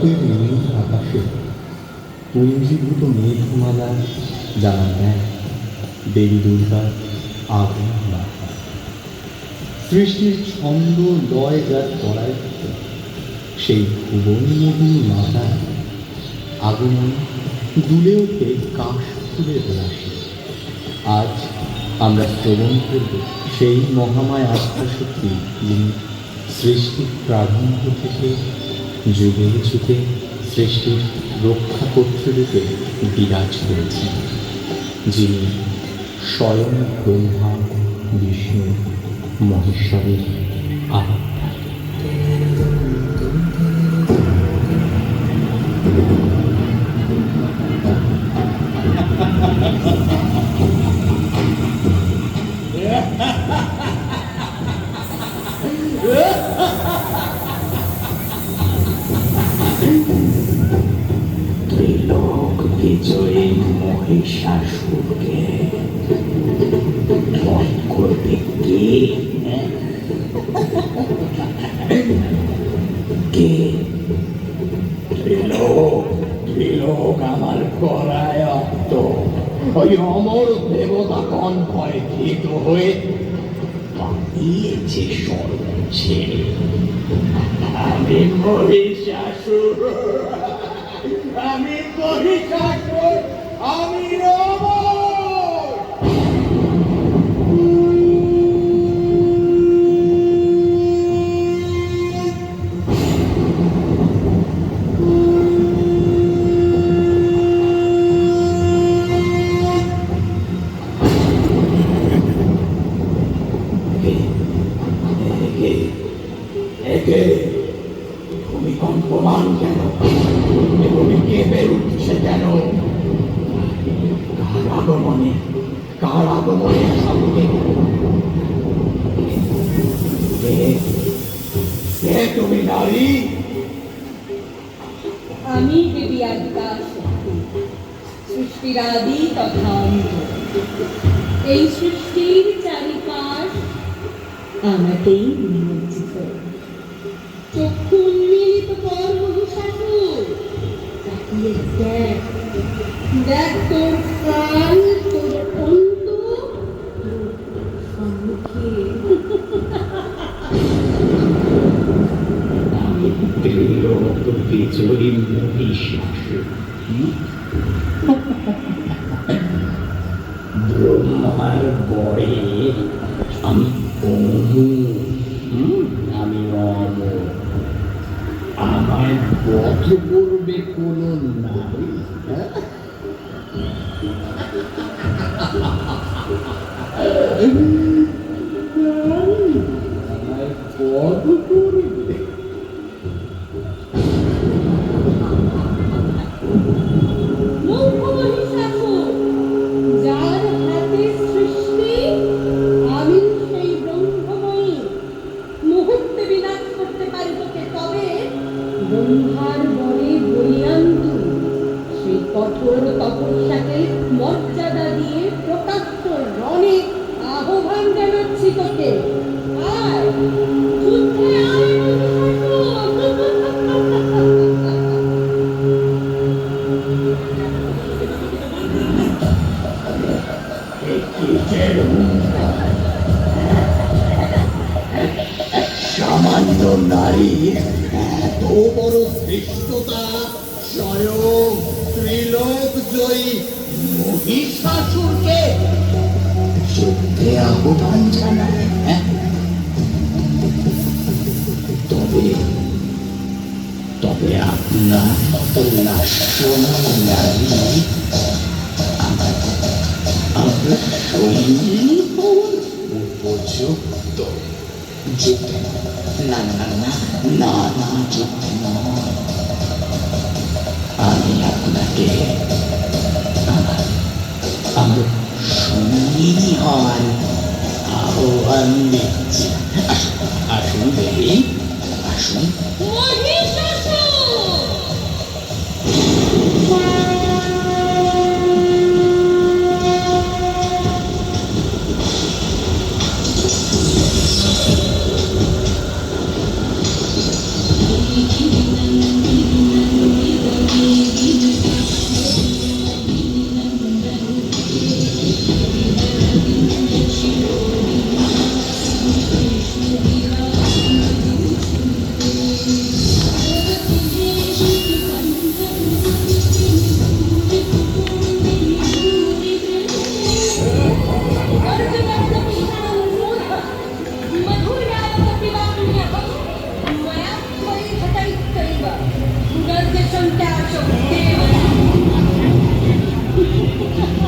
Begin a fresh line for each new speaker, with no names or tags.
শরতের নীল আকাশে পুঞ্জীভূত মেঘমালা জানা দেয় দেবী দুর্গার আগুন সৃষ্টির ছন্দ লয় যার করায় সেই ভুবনমোহী মাতা আগমন দুলে ওঠে কাশ ফুলের রাশি আজ আমরা শ্রবণ করব সেই মহামায় আস্থা শক্তি যিনি সৃষ্টির প্রারম্ভ থেকে যুগে যুগে সৃষ্টির রক্ষা কর্তৃরূপে বিরাজ করেছেন যিনি স্বয়ং ব্রহ্মা বিষ্ণু মহেশ্বরের আরাধ্যা
মহিষাসুরকে বধ করবে কে? কে? ত্রিলোক আমার করায় ওই অমর দেবতা ভীত হয়ে আমি মহিষাসুর আমি মহিষাসুর আমি অমর কে কে কে ভূমিকম্পমান কেন ভূমি কেঁপে উঠছে কেন কার আগমনে কার আগমনে সঙ্গে কে তুমি নারী?
আমি দেবী আদিকা সৃষ্টির আদি তথা অন্ত এই সৃষ্টির চারিপাশ আমাতেই নিমজ্জিত। চক্ষু উন্মিলিত কর মহিষাসুর তাকিয়ে দেখ। দেখ তোর কাল তোর অন্ত।
আমি ত্রিলোক বিজয়ী মহিষাসুর ব্রহ্মার বরে আমি অনু আমি অমর আমার বধ করবে কোন নারী
সেই কঠোর তপস্যাকে মর্যাদা দিয়ে প্রকাশ্য রণে আহ্বান জানাচ্ছি তোকে।
সামান্য নারীর এত বড় ধৃষ্টতা স্বয়ং ত্রিলোক জয়ী মহিষাসুরকে যুদ্ধে আহ্বান জানায় হ্যাঁ? তবে তবে আপনার মতো লাস্যময় নারী আমার আমরা উপযুক্ত যুদ্ধে না না না না না যুদ্ধে নয় আমি আপনাকে আসুন আসুন আসুন Thank
you.